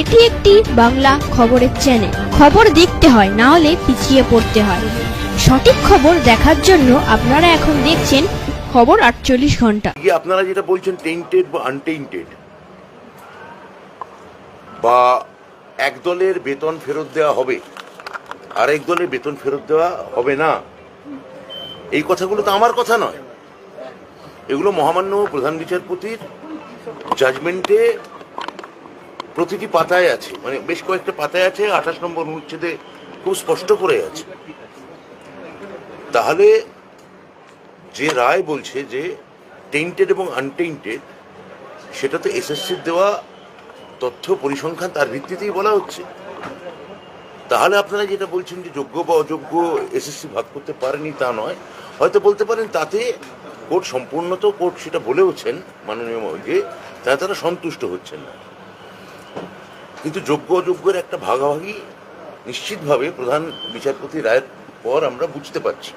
এটি একটি বাংলা খবরের চ্যানেল খবর দেখতে হয়, না হলে পিছিয়ে পড়তে হয়। সঠিক খবর দেখার জন্য আপনারা এখন দেখছেন খবর আটচল্লিশ ঘণ্টা। আপনারা যেটা বলছেন টেন্টেড বা আনটেন্টেড বা এক দলের বেতন ফেরত দেওয়া হবে, আরেক দলের বেতন ফেরত দেওয়া হবে না? এই কথাগুলো তো আমার কথা নয়। এগুলো মহামান্য প্রধান বিচারপতির জাজমেন্টে প্রতিটি পাতায় আছে মানে বেশ কয়েকটা পাতায় আছে, আঠাশ নম্বর অনুচ্ছেদে খুব স্পষ্ট করে আছে। তাহলে যে রায় বলছে যে টেন্টেড এবং আনটেন্টেড সেটা তো এসএসসির দেওয়া তথ্য পরিসংখ্যান তার ভিত্তিতেই বলা হচ্ছে। তাহলে আপনারা যেটা বলছেন যে যোগ্য বা অযোগ্য এসএসসি ভাগ করতে পারেনি তা নয়, হয়তো বলতে পারেন তাতে কোর্ট সম্পূর্ণ তো কোর্ট সেটা বলেওছেন মাননীয় যে তাতে তারা সন্তুষ্ট হচ্ছেন না। কিন্তু যোগ্য অযোগ্যের একটা ভাগাভাগি নিশ্চিতভাবে প্রধান বিচারপতি রায়ের পর আমরা বুঝতে পারছি।